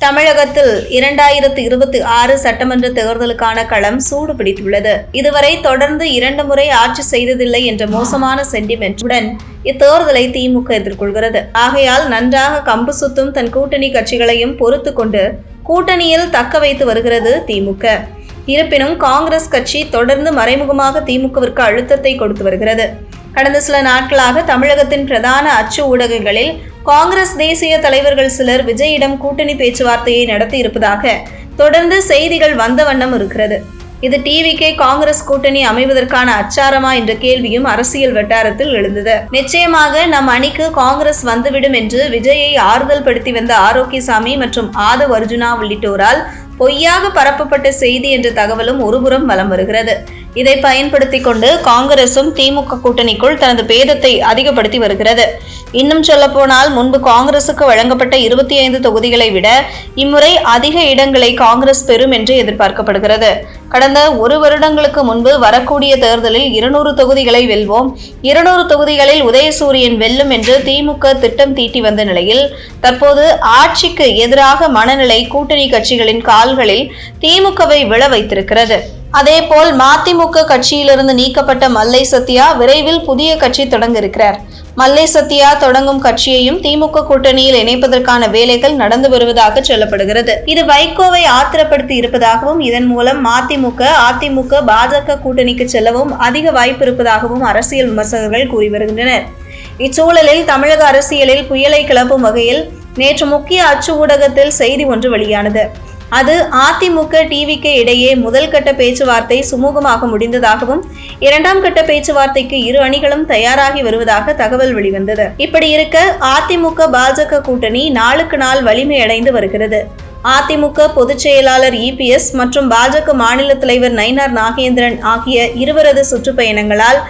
தமிழகத்தில் இரண்டாயிரத்து இருபத்தி ஆறு சட்டமன்ற தேர்தலுக்கான களம் சூடு பிடித்துள்ளது இதுவரை தொடர்ந்து இரண்டு முறை ஆட்சி செய்ததில்லை என்ற மோசமான சென்டிமெண்ட்டுடன் இத்தேர்தலை திமுக எதிர்கொள்கிறது. ஆகையால் நன்றாக கம்பு சுத்தும் தன் கூட்டணி கட்சிகளையும் பொறுத்து கொண்டு கூட்டணியில் தக்க வைத்து வருகிறது திமுக. இருப்பினும் காங்கிரஸ் கட்சி தொடர்ந்து மறைமுகமாக திமுகவிற்கு அழுத்தத்தை கொடுத்து வருகிறது. கடந்த சில நாட்களாக தமிழகத்தின் பிரதான அச்சு ஊடகங்களில் காங்கிரஸ் தேசிய தலைவர்கள் சிலர் விஜயிடம் கூட்டணி பேச்சுவார்த்தையை நடத்தி இருப்பதாக தொடர்ந்து செய்திகள் வந்த வண்ணம் இருக்கிறது. இது டிவிக்கே காங்கிரஸ் கூட்டணி அமைவதற்கான அச்சாரமா என்ற கேள்வியும் அரசியல் வட்டாரத்தில் எழுந்தது. நிச்சயமாக நம் அணிக்கு காங்கிரஸ் வந்துவிடும் என்று விஜயை ஆறுதல் படுத்தி வந்த ஆரோக்கியசாமி மற்றும் ஆதவ் அர்ஜுனா உள்ளிட்டோரால் பொய்யாக பரப்பப்பட்ட செய்தி என்ற தகவலும் ஒருபுறம் வலம் வருகிறது. இதை பயன்படுத்தி கொண்டு காங்கிரசும் திமுக கூட்டணிக்குள் தனது பேதத்தை அதிகப்படுத்தி வருகிறது. இன்னும் சொல்லப்போனால் முன்பு காங்கிரசுக்கு வழங்கப்பட்ட இருபத்தி ஐந்து தொகுதிகளை விட இம்முறை அதிக இடங்களை காங்கிரஸ் பெறும் என்று எதிர்பார்க்கப்படுகிறது. கடந்த ஒரு வருடங்களுக்கு முன்பு வரக்கூடிய தேர்தலில் இருநூறு தொகுதிகளை வெல்வோம் இருநூறு தொகுதிகளில் உதயசூரியன் வெல்லும் என்று திமுக திட்டம் தீட்டி வந்த நிலையில் தற்போது ஆட்சிக்கு எதிராக மனநிலை கூட்டணி கட்சிகளின் கால்களில் திமுகவை விழ வைத்திருக்கிறது. அதேபோல் மதிமுக கட்சியிலிருந்து நீக்கப்பட்ட மல்லை சத்யா விரைவில் புதிய கட்சி தொடங்க இருக்கிறார் மல்லை சத்யா தொடங்கும் கட்சியையும் திமுக கூட்டணியில் இணைப்பதற்கான வேலைகள் நடந்து வருவதாக சொல்லப்படுகிறது. இது வைகோவை ஆத்திரப்படுத்தி இருப்பதாகவும் இதன் மூலம் மதிமுக அதிமுக பாஜக கூட்டணிக்கு செல்லவும் அதிக வாய்ப்பு இருப்பதாகவும் அரசியல் விமர்சகர்கள் கூறி வருகின்றனர். இச்சூழலில் தமிழக அரசியலில் புயலை கிளப்பும் வகையில் நேற்று முக்கிய அச்சு ஊடகத்தில் செய்தி ஒன்று வெளியானது. அது அதிமுக டிவிக்கு இடையே முதல் கட்ட பேச்சுவார்த்தை சுமூகமாக முடிந்ததாகவும் இரண்டாம் கட்ட பேச்சுவார்த்தைக்கு இரு அணிகளும் தயாராகி வருவதாக தகவல் வெளிவந்தது. இப்படி இருக்க அதிமுக பாஜக கூட்டணி நாளுக்கு நாள் வலிமை அடைந்து வருகிறது. அதிமுக பொதுச் செயலாளர் இபிஎஸ் மற்றும் பாஜக மாநில தலைவர் நயினார் நாகேந்திரன் ஆகிய இருவரது சுற்றுப்பயணங்களால்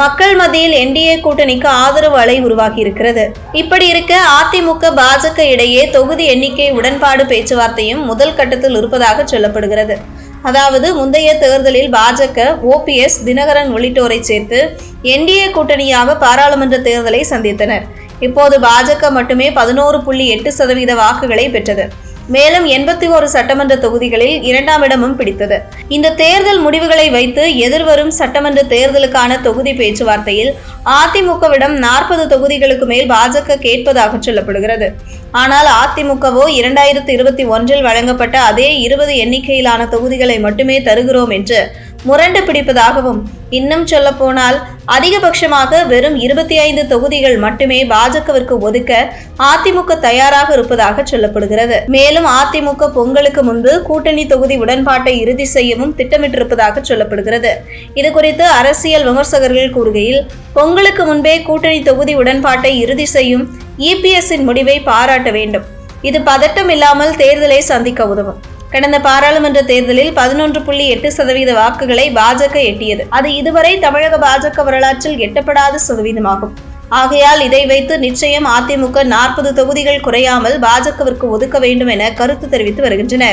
மக்கள் மத்தியில் என்டிஏ கூட்டணிக்கு ஆதரவு அலை உருவாகி இருக்கிறது இப்படி இருக்க அதிமுக பாஜக இடையே தொகுதி எண்ணிக்கை உடன்பாடு பேச்சுவார்த்தையும் முதல் கட்டத்தில் இருப்பதாக சொல்லப்படுகிறது. அதாவது முந்தைய தேர்தலில் பாஜக ஓபிஎஸ் தினகரன் உள்ளிட்டோரை சேர்த்து என்டிஏ கூட்டணியாக பாராளுமன்ற தேர்தலை சந்தித்தனர். இப்போது பாஜக மட்டுமே பதினோரு புள்ளி எட்டு சதவீத வாக்குகளை பெற்றது. மேலும் எண்பத்தி ஒரு சட்டமன்ற தொகுதிகளில் இரண்டாம் இடமும் பிடித்தது. இந்த தேர்தல் முடிவுகளை வைத்து எதிர்வரும் சட்டமன்ற தேர்தலுக்கான தொகுதி பேச்சுவார்த்தையில் அதிமுகவிடம் நாற்பது தொகுதிகளுக்கு மேல் பாஜக கேட்பதாக சொல்லப்படுகிறது. ஆனால் அதிமுகவோ இரண்டாயிரத்தி இருபத்தி ஒன்றில் வழங்கப்பட்ட அதே இருபது எண்ணிக்கையிலான தொகுதிகளை மட்டுமே தருகிறோம் என்று முரண்டு பிடிப்பதாகவும் இன்னும் சொல்லப்போனால் அதிகபட்சமாக வெறும் இருபத்தி ஐந்து தொகுதிகள் மட்டுமே பாஜகவிற்கு ஒதுக்க அதிமுக தயாராக இருப்பதாக சொல்லப்படுகிறது. மேலும் அதிமுக பொங்கலுக்கு முன்பு கூட்டணி தொகுதி உடன்பாட்டை இறுதி செய்யவும் திட்டமிட்டிருப்பதாக சொல்லப்படுகிறது. இது குறித்து அரசியல் விமர்சகர்கள் கூறுகையில் பொங்கலுக்கு முன்பே கூட்டணி தொகுதி உடன்பாட்டை இறுதி செய்யும் இபிஎஸ்ஸின் முடிவை பாராட்ட வேண்டும். இது பதட்டம் இல்லாமல் தேர்தலை சந்திக்க உதவும். கடந்த பாராளுமன்ற தேர்தலில் பதினொன்று புள்ளி எட்டு சதவீத வாக்குகளை பாஜக எட்டியது. அது இதுவரை தமிழக பாஜக வரலாற்றில் எட்டப்படாத சதவீதமாகும். ஆகையால் இதை வைத்து நிச்சயம் அதிமுக நாற்பது தொகுதிகள் குறையாமல் பாஜகவிற்கு ஒதுக்க வேண்டும் என கருத்து தெரிவித்து வருகின்றனர்.